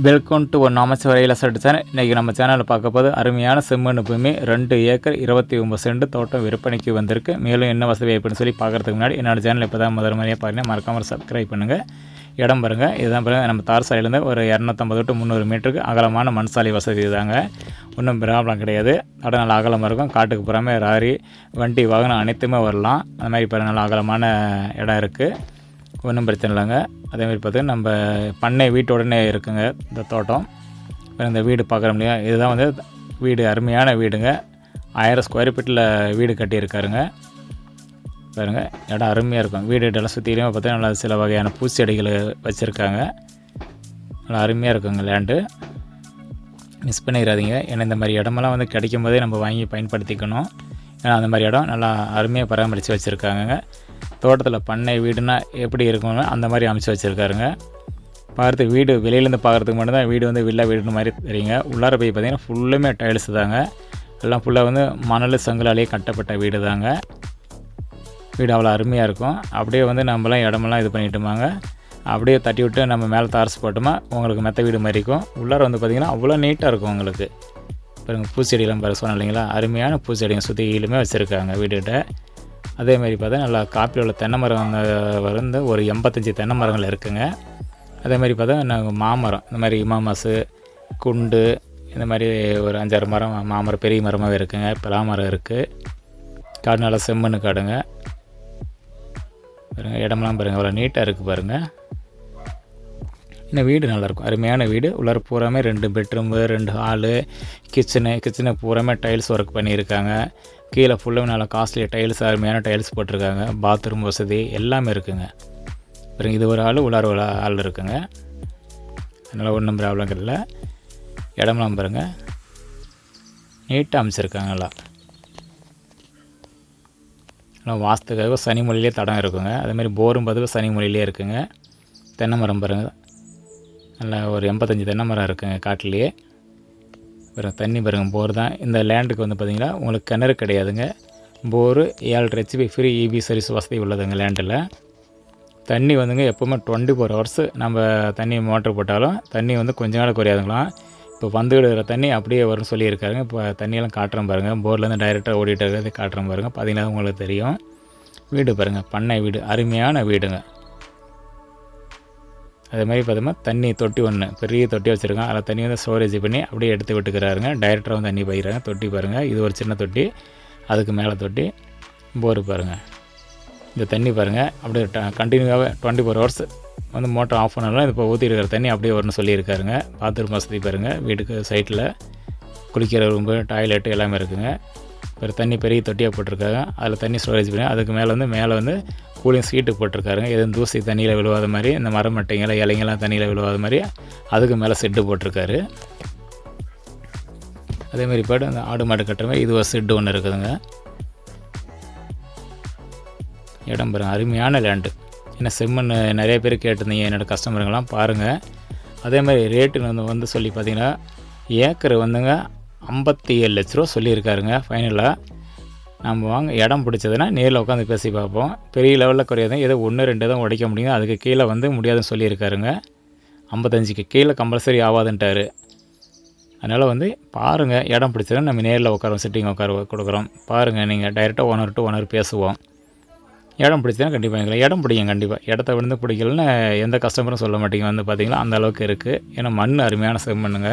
Welcome to one அமைச்சர் வரையில் சட்டு சேனல் இன்றைக்கி நம்ம சேனலில் பார்க்க போது அருமையான செம்மண் பூமி ரெண்டு ஏக்கர் இருபத்தி ஒம்பது சென்ட் தோட்டம் விற்பனைக்கு வந்திருக்கு. மேலும் என்ன வசதி அப்படின்னு சொல்லி பார்க்குறதுக்கு முன்னாடி என்னோடய சேனல் இப்போ தான் முதல் முறையாக பாருங்கள் மறக்காமல் சப்ஸ்கிரைப் பண்ணுங்கள் இடம் பாருங்கள் இதுதான் பாருங்கள் நம்ம தார் சாலையிலேருந்து ஒரு இரநூத்தம்பது டு முந்நூறு மீட்டருக்கு அகலமான மண் சாலை வசதி தாங்க. ஒன்றும் ப்ராப்ளம் கிடையாது. இடம் நல்லா அகலமாக இருக்கும். காட்டுக்கு புறமே ராரி வண்டி வாகனம் அனைத்துமே வரலாம். அந்த மாதிரி இப்போ நல்லா அகலமான இடம் இருக்குது ஒன்றும் பிரச்சனை இல்லைங்க. அதேமாதிரி பார்த்தீங்கன்னா நம்ம பண்ணை வீட்டோடனே இருக்குங்க இந்த தோட்டம். இந்த வீடு பார்க்குறோம் இல்லையா? இதுதான் வந்து வீடு அருமையான வீடுங்க. ஆயிரம் ஸ்கொயர் ஃபீட்டில் வீடு கட்டியிருக்காருங்க. பாருங்க இடம் அருமையாக இருக்கும். வீடு இதெல்லாம் சுற்றிலையும் பார்த்தீங்கன்னா நல்லா சில வகையான பூச்செடிகள் வச்சுருக்காங்க. நல்லா அருமையாக இருக்குங்க லேண்டு மிஸ் பண்ணிடாதீங்க. ஏன்னா இந்த மாதிரி இடமெல்லாம் வந்து கிடைக்கும் போதே நம்ம வாங்கி பயன்படுத்திக்கணும். ஏன்னா அந்த மாதிரி இடம் நல்லா அருமையாக பராமரித்து வச்சுருக்காங்கங்க. தோட்டத்தில் பண்ணை வீடுனா எப்படி இருக்கும்னு அந்த மாதிரி அமைச்சு வச்சுருக்காருங்க. பார்த்து வீடு வெளியிலேருந்து பார்க்குறதுக்கு மட்டும்தான் வீடு வந்து வில்லா வீடுன்னு மாதிரி தெரியுங்க. உள்ளார போய் பார்த்தீங்கன்னா ஃபுல்லுமே டைல்ஸ் தாங்க. எல்லாம் ஃபுல்லாக வந்து மணல் சங்கலாலேயே கட்டப்பட்ட வீடு தாங்க. வீடு அவ்வளோ அருமையாக இருக்கும். அப்படியே வந்து நம்மலாம் இடமெல்லாம் இது பண்ணிட்டோமாங்க. அப்படியே தட்டி விட்டு நம்ம மேலே தாரசு போட்டோமா உங்களுக்கு மெத்த வீடு மாதிரி இருக்கும். உள்ளார வந்து பார்த்திங்கன்னா அவ்வளோ நீட்டாக இருக்கும் உங்களுக்கு. பாருங்கள் பூச்செடியெல்லாம் பாரு சொன்னேன் இல்லைங்களா? அருமையான பூச்செடிங்க சுற்றிலுமே வச்சுருக்காங்க வீடுகிட்ட. அதே மாதிரி பார்த்தா நல்லா காப்பியில் உள்ள தென்னை மரம் வந்து ஒரு எண்பத்தஞ்சு தென்னை மரங்கள் இருக்குங்க. அதே மாதிரி பார்த்தா நாங்கள் மாமரம். இந்த மாதிரி இமாமசு குண்டு இந்த மாதிரி ஒரு அஞ்சாறு மரம் மாமரம் பெரிய மரமாகவே இருக்குங்க. பலா மரம் இருக்குது காடு நல்லா செம்மண்ணு காடுங்க. பாருங்கள் இடமெல்லாம் பாருங்கள் அவ்வளோ நீட்டாக இருக்குது பாருங்கள் இந்த வீடு நல்லாயிருக்கும் அருமையான வீடு. உள்ளார பூராமே ரெண்டு பெட்ரூமு ரெண்டு ஹாலு கிச்சனு கிச்சனை பூராமே டைல்ஸ் ஒர்க் பண்ணியிருக்காங்க. கீழே ஃபுல்லாக நல்லா காஸ்ட்லி டைல்ஸ் அருமையான டைல்ஸ் போட்டிருக்காங்க. பாத்ரூம் வசதி எல்லாமே இருக்குங்க. பாருங்க இது ஒரு ஆள் உள்ளார ஒரு ஆள் இருக்குங்க. அதனால் ஒன்றும் ப்ராப்ளம் இல்லை. இடமெல்லாம் பாருங்கள் நீட்டாக அமைச்சிருக்காங்க நல்லா. எல்லாம் வாஸ்துக்காக சனி மொழியிலே தடம் இருக்குங்க. அதேமாதிரி போரும் பதிவு சனி மொழியிலே இருக்குங்க. தென்னை மரம் பாருங்கள் நல்லா ஒரு எண்பத்தஞ்சு தென்னை மரம் இருக்குங்க காட்டிலேயே. அப்புறம் தண்ணி பாருங்க போர் தான். இந்த லேண்டுக்கு வந்து பார்த்திங்கன்னா உங்களுக்கு கிணறு கிடையாதுங்க. போரு ஏழு ஹெச்பி ஃப்ரீ இபி சர்வீஸ் வசதி உள்ளதுங்க லேண்டில். தண்ணி வந்துங்க எப்போவுமே டுவெண்ட்டி ஃபோர் ஹவர்ஸ் நம்ம தண்ணி மோட்டர் போட்டாலும் தண்ணி வந்து கொஞ்ச நாள் குறையாதுங்களாம். இப்போ வந்து விடுற தண்ணி அப்படியே வரும்னு சொல்லியிருக்காருங்க. இப்போ தண்ணியெல்லாம் காட்டுறேன் பாருங்கள் போர்லேருந்து டைரெக்டாக ஓடிட்டு இருக்கிறது காட்டுறேன் பாருங்கள் பார்த்தீங்கன்னா உங்களுக்கு தெரியும். வீடு பாருங்கள் பண்ணை வீடு அருமையான வீடுங்க. அதே மாதிரி பார்த்தோம்னா தண்ணி தொட்டி ஒன்று பெரிய தொட்டி வச்சுருக்கான் அதில் தண்ணி வந்து ஸ்டோரேஜ் பண்ணி அப்படியே எடுத்து விட்டுக்கிறாருங்க. டைரெக்டாக வந்து தண்ணி பயிறாங்க தொட்டி பாருங்கள் இது ஒரு சின்ன தொட்டி. அதுக்கு மேலே தொட்டி. போர் பாருங்கள் இந்த தண்ணி பாருங்கள் அப்படியே கண்டினியூவாகவே டுவெண்ட்டி ஃபோர் ஹவர்ஸ் வந்து மோட்டர் ஆஃப் பண்ணாலும் இப்போ ஊற்றி இருக்கிற தண்ணி அப்படியே வரும்னு சொல்லியிருக்காருங்க. பாத்ரூம் வசதி பாருங்கள் வீட்டுக்கு சைட்டில் குளிக்கிற ரூம்பு டாய்லெட்டு எல்லாமே இருக்குங்க. ஒரு தண்ணி பெரிய தொட்டியாக போட்டிருக்காங்க. அதில் தண்ணி ஸ்டோரேஜ் பண்ணி அதுக்கு மேலே வந்து மேலே வந்து கூலிங் சீட்டு போட்டிருக்காருங்க. எதுவும் தூசி தண்ணியில் விழுவாத மாதிரி இந்த மரமட்டைங்களை இலைங்கெல்லாம் தண்ணியில் விழுவாத மாதிரி அதுக்கு மேலே செட்டு போட்டிருக்காரு. அதேமாதிரி பாட்டு அந்த ஆடு மாடு கட்டுற மாதிரி இது ஒரு செட்டு ஒன்று இருக்குதுங்க. இடம் பாருங்க அருமையான லேண்டு ஏன்னா செம்மண் நிறைய பேர் கேட்டிருந்தீங்க என்னோடய கஸ்டமருங்கெல்லாம் பாருங்கள் அதே மாதிரி ரேட்டு வந்து வந்து சொல்லி பார்த்தீங்கன்னா ஏக்கர் வந்துங்க ஐம்பத்தி ஏழு லட்ச ரூபா சொல்லியிருக்காருங்க ஃபைனலாக நம்ம வாங்க இடம் பிடிச்சதுன்னா நேரில் உட்காந்து பேசி பார்ப்போம். பெரிய லெவலில் குறையாது ஏதோ ஒன்று ரெண்டு தான் உடைக்க முடியும் அதுக்கு கீழே வந்து முடியாதுன்னு சொல்லியிருக்காருங்க. ஐம்பத்தஞ்சுக்கு கீழே கம்பல்சரி ஆகாதுன்ட்டார் அதனால் வந்து பாருங்கள் இடம் பிடிச்சதுன்னா நம்ம நேரில் உட்காரோம் சிட்டிங் உட்கார கொடுக்குறோம். பாருங்கள் நீங்கள் டைரெக்டாக ஓனர் டு ஓனர் பேசுவோம். இடம் பிடிச்சதுன்னா கண்டிப்பாக எங்களை இடம் பிடிக்கும் கண்டிப்பாக இடத்த விழுந்து பிடிக்கலன்னு எந்த கஸ்டமரும் சொல்ல மாட்டீங்க. வந்து பார்த்தீங்களா அந்த அளவுக்கு இருக்குது ஏன்னா மண் அருமையான செம்மண்ணுங்க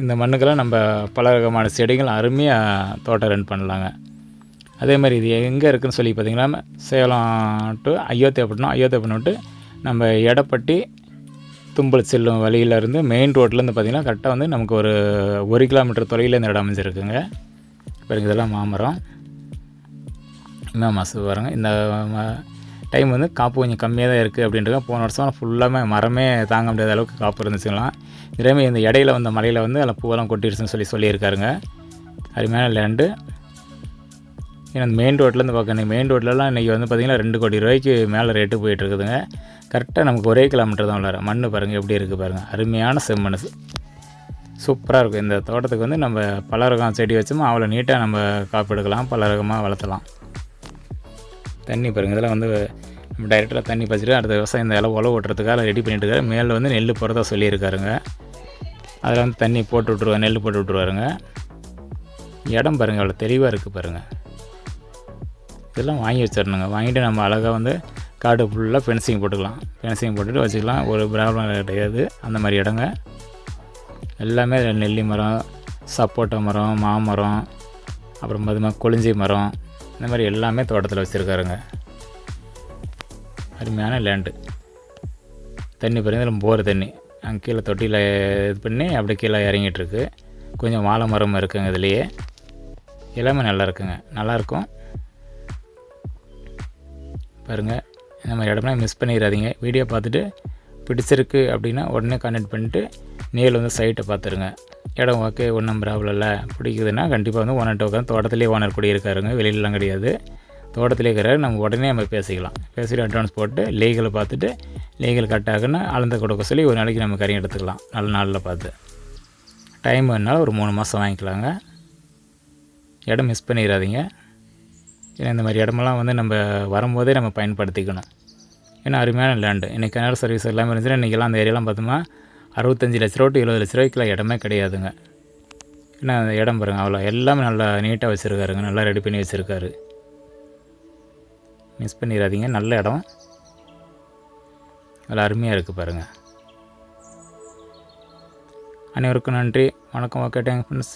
இந்த மண்ணுக்கெல்லாம் நம்ம பல ரகமான செடிகள் அருமையாக தோட்டம் ரன் பண்ணலாங்க. அதே மாதிரி இது எங்கே இருக்குதுன்னு சொல்லி பார்த்தீங்கன்னா சேலம் டு அயோத்தியாப்பட்டினம் அயோத்தியாப்பட்டினம் விட்டு நம்ம எடப்பட்டி தும்பல் செல்லும் வழியிலேருந்து மெயின் ரோட்லேருந்து பார்த்திங்கன்னா கரெக்டாக வந்து நமக்கு ஒரு ஒரு கிலோமீட்டர் தொலைவில் இந்த இடம் அமைஞ்சிருக்குங்க. பாருங்க இதெல்லாம் மாமரம். இன்னும் மாதம் பாருங்க. இந்த டைம் வந்து காப்பு கொஞ்சம் கம்மியாக தான் இருக்குது அப்படின்றது போன வருஷம் ஃபுல்லாமே மரமே தாங்க முடியாத அளவுக்கு காப்பு இருந்துச்சுங்களாம் இதேமாதிரி இந்த இடையில வந்த மலையில் வந்து அதில் பூவெல்லாம் கொட்டிடுச்சுன்னு சொல்லி சொல்லியிருக்காருங்க. அருமையான லேண்டு ஏன்னா மெயின் ரோட்லேருந்து பார்க்கணும். மெயின் ரோட்லலாம் இன்றைக்கி வந்து பார்த்திங்கன்னா ரெண்டு கோடி ரூபாய்க்கு மேலே ரேட்டு போயிட்டுருக்குதுங்க கரெக்டாக நமக்கு ஒரே கிலோமீட்டர் தான் உள்ளார. மண் பாருங்கள் எப்படி இருக்குது பாருங்கள் அருமையான செம்மண் சூப்பராக இருக்கும். இந்த தோட்டத்துக்கு வந்து நம்ம பல ரகம் செடி வச்சோமோ அவ்வளோ நீட்டாக நம்ம காப்பு எடுக்கலாம் பல ரகமாக வளர்த்தலாம். தண்ணி பாருங்கள் இதெல்லாம் வந்து டைரெக்டாக தண்ணி பச்சிட்டு அடுத்த விவசாயம் இந்த இலை உழவு ஓட்டுறதுக்காக ரெடி பண்ணிட்டு இருக்காரு. மேலே வந்து நெல் போகிறதா சொல்லியிருக்காருங்க. அதில் வந்து தண்ணி போட்டு விட்ருவாரு நெல் போட்டு விட்ருவாருங்க இடம் பாருங்கள் அவ்வளோ தெளிவாக இருக்குது பாருங்கள் இதெல்லாம் வாங்கி வச்சிடணுங்க. வாங்கிட்டு நம்ம அழகாக வந்து காடு ஃபுல்லாக ஃபென்சிங் போட்டுக்கலாம். ஃபென்சிங் போட்டுட்டு வச்சுக்கலாம். ஒரு ப்ராப்ளம் கிடையாது. அந்த மாதிரி இடங்க. எல்லாமே நெல்லி மரம் சப்போட்டா மரம் மாமரம் அப்புறம் பார்த்தீங்கன்னா கொளிஞ்சி மரம். இந்த மாதிரி எல்லாமே தோட்டத்தில் வச்சுருக்காருங்க. அருமையான லேண்டு தண்ணி பாருங்கள் போர் தண்ணி. அங்கே கீழே தொட்டியில் இது பண்ணி அப்படியே கீழே இறங்கிட்டுருக்கு. கொஞ்சம் வாழை மரம் இருக்குங்க இதுலேயே. எல்லாமே நல்லா இருக்குங்க. நல்லாயிருக்கும் பாருங்கள் இந்த மாதிரி இடம்லாம் மிஸ் பண்ணிடாதீங்க. வீடியோ பார்த்துட்டு பிடிச்சிருக்கு அப்படின்னா உடனே கான்டெக்ட் பண்ணிட்டு நேரில் வந்து சைட்டை பார்த்துருங்க. இடம் ஓகே ஒன்றும் ப்ராப்ளம் இல்லை. பிடிக்குதுன்னா கண்டிப்பாக வந்து ஓனர்கிட்ட உட்காந்து தோட்டத்திலே ஓனர் குடியிருக்காருங்க. வெளியிலலாம் கிடையாது. தோட்டத்திலே இருக்கிறாரு நம்ம உடனே நம்ம பேசிக்கலாம். பேசிட்டு அட்வான்ஸ் போட்டு லீகலை பார்த்துட்டு லீகல் கட் ஆகுன்னா அளந்து கொடுக்க சொல்லி ஒரு நாளைக்கு நம்ம கறி எடுத்துக்கலாம். நல்ல நாளில் பார்த்து. டைம் வேணாலும் ஒரு மூணு மாதம் வாங்கிக்கலாங்க. இடம் மிஸ் பண்ணிடாதீங்க. ஏன்னா இந்த மாதிரி இடமெல்லாம் வந்து நம்ம வரும்போதே நம்ம பயன்படுத்திக்கணும். ஏன்னா அருமையான லேண்டு இன்றைக்கி கிணறு சர்வீஸ் எல்லாமே இருந்துச்சுன்னா இன்றைக்கெல்லாம் அந்த ஏரியாலாம் பார்த்தோம்னா அறுபத்தஞ்சி லட்ச ரூபா டு எழுபது லட்ச ரூபாய்க்குலாம் இடமே கிடையாதுங்க. ஏன்னா அந்த இடம் பாருங்கள் அவ்வளோ எல்லாமே நல்லா நீட்டாக வச்சுருக்காருங்க நல்லா ரெடி பண்ணி வச்சுருக்காரு. மிஸ் பண்ணிடாதீங்க நல்ல இடம். நல்லா அருமையாக இருக்குது பாருங்கள் அனைவருக்கும் நன்றி. வணக்கம் ஓகே டேங்க் ஃப்ரெண்ட்ஸ்